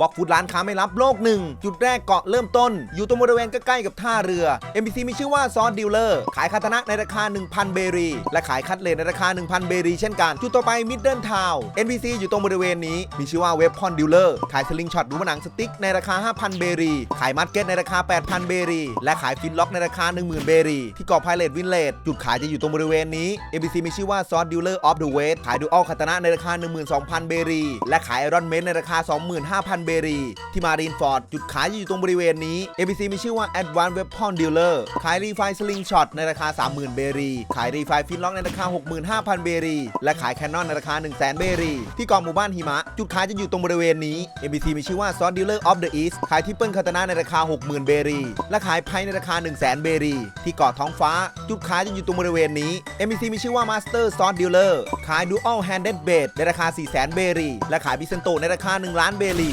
บล็อกฟุตร้านค้าไม่รับโลกหนึ่งจุดแรกเกาะเริ่มต้น อยู่ตรงบริเวณใกล้ๆกับท่าเรือ NPC มีชื่อว่าซอสดีลเลอร์ขายคาตนะในราคา 1,000 เบรี และขายคัตเลนในราคา 1,000 เบรีเช่นกันจุดต่อไปมิดเดิลทาว NPC อยู่ตรงบริเวณนี้มีชื่อว่าเว็บพอนดีลเลอร์ขายสลิงช็อตดูมหนังสติ๊กในราคา 5,000 เบรี ขายมัดเก็ตในราคา 8,000 เบรี และขายฟินล็อกในราคา 10,000 เบรี ที่เกาะไพเรตวินเลดจุดขายจะอยู่ตรงบริเวณนี้ NPC มีชื่อว่าซอสดีลเลอร์ออฟเดอะเวสขายดูอัลคาตนะในราคา 12,000 เบรี และขายไอรอนเมนในราคา 25,000 เบรี ที่มารีนฟอร์ด จุดขายจะอยู่ตรงบริเวณนี้ NPC มีชื่อว่า Advanced Weapon Dealer ขายรีไฟสลิงช็อตในราคา 30,000 เบรี ขายรีไฟฟินล็อกในราคา 65,000 เบรี และขายแคนนอนในราคา 100,000 เบรี ที่เกาะหมู่บ้านหิมะ จุดขายจะอยู่ตรงบริเวณนี้ NPC มีชื่อว่า Sword Dealer of the East ขายทิปเปิลคาตานะในราคา 60,000 เบรี และขายไพ่ในราคา 100,000 เบรี ที่เกาะท้องฟ้า จุดขายจะอยู่ตรงบริเวณนี้ NPC มีชื่อว่า Master Sword Dealer ขาย Dual Handed Blade ในราคา 400,000 เบรี และขายบิเซนโตในราคา 1 ล้านเบรี